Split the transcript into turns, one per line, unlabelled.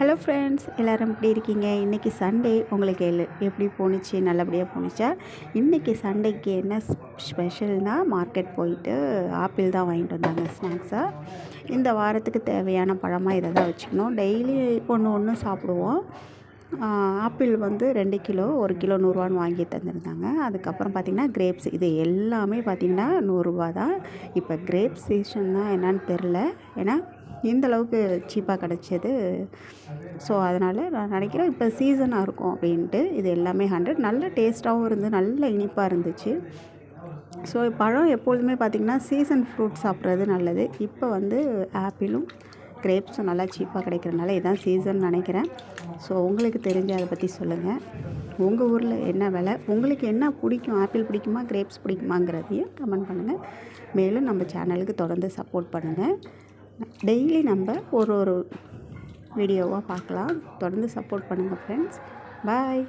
Hello friends எல்லோரும் எப்படி இருக்கீங்க? இன்றைக்கி சண்டே உங்களுக்கு எல் எப்படி போணுச்சு? நல்லபடியாக போணுச்சா? இன்றைக்கி சண்டேக்கு என்ன ஸ்பெஷல்னால் மார்க்கெட் போயிட்டு ஆப்பிள் தான் வாங்கிட்டு வந்தாங்க ஸ்நாக்ஸாக இந்த வாரத்துக்கு தேவையான பழமாக இதை தான் வச்சுக்கணும்? டெய்லி ஒன்று ஒன்று சாப்பிடுவோம். ஆப்பிள் வந்து ரெண்டு கிலோ ஒரு கிலோ நூறுரூவான்னு வாங்கி தந்துருந்தாங்க. அதுக்கப்புறம் பார்த்திங்கன்னா கிரேப்ஸ் இது எல்லாமே பார்த்திங்கன்னா நூறுரூவா தான். இப்போ கிரேப்ஸ் சீசன் தான் என்னன்னு தெரில ஏன்னா இந்த அளவுக்கு சீப்பாக கிடச்சிது. ஸோ அதனால் நான் நினைக்கிறேன் இப்போ சீசனாக இருக்கும் அப்படின்ட்டு. இது எல்லாமே ஹண்ட்ரட் நல்ல டேஸ்ட்டாகவும் இருந்து நல்ல இனிப்பாக இருந்துச்சு. ஸோ பழம் எப்பொழுதுமே பார்த்திங்கன்னா சீசன் ஃப்ரூட் சாப்பிட்றது நல்லது. இப்போ வந்து ஆப்பிளும் கிரேப்ஸும் நல்லா சீப்பாக கிடைக்கிறனால இதுதான் சீசன் நினைக்கிறேன். ஸோ உங்களுக்கு தெரிஞ்ச அதை பற்றி சொல்லுங்கள் உங்கள் ஊரில் என்ன விலை? உங்களுக்கு என்ன பிடிக்கும்? ஆப்பிள் பிடிக்குமா? கிரேப்ஸ் பிடிக்குமாங்கிறதையும் கமெண்ட் பண்ணுங்கள் மேலும் நம்ம சேனலுக்கு தொடர்ந்து சப்போர்ட் பண்ணுங்கள் டெய்லி நம்ம ஒரு ஒரு வீடியோவாக பார்க்கலாம். தொடர்ந்து சப்போர்ட் பண்ணுங்கள் ஃப்ரெண்ட்ஸ் பாய்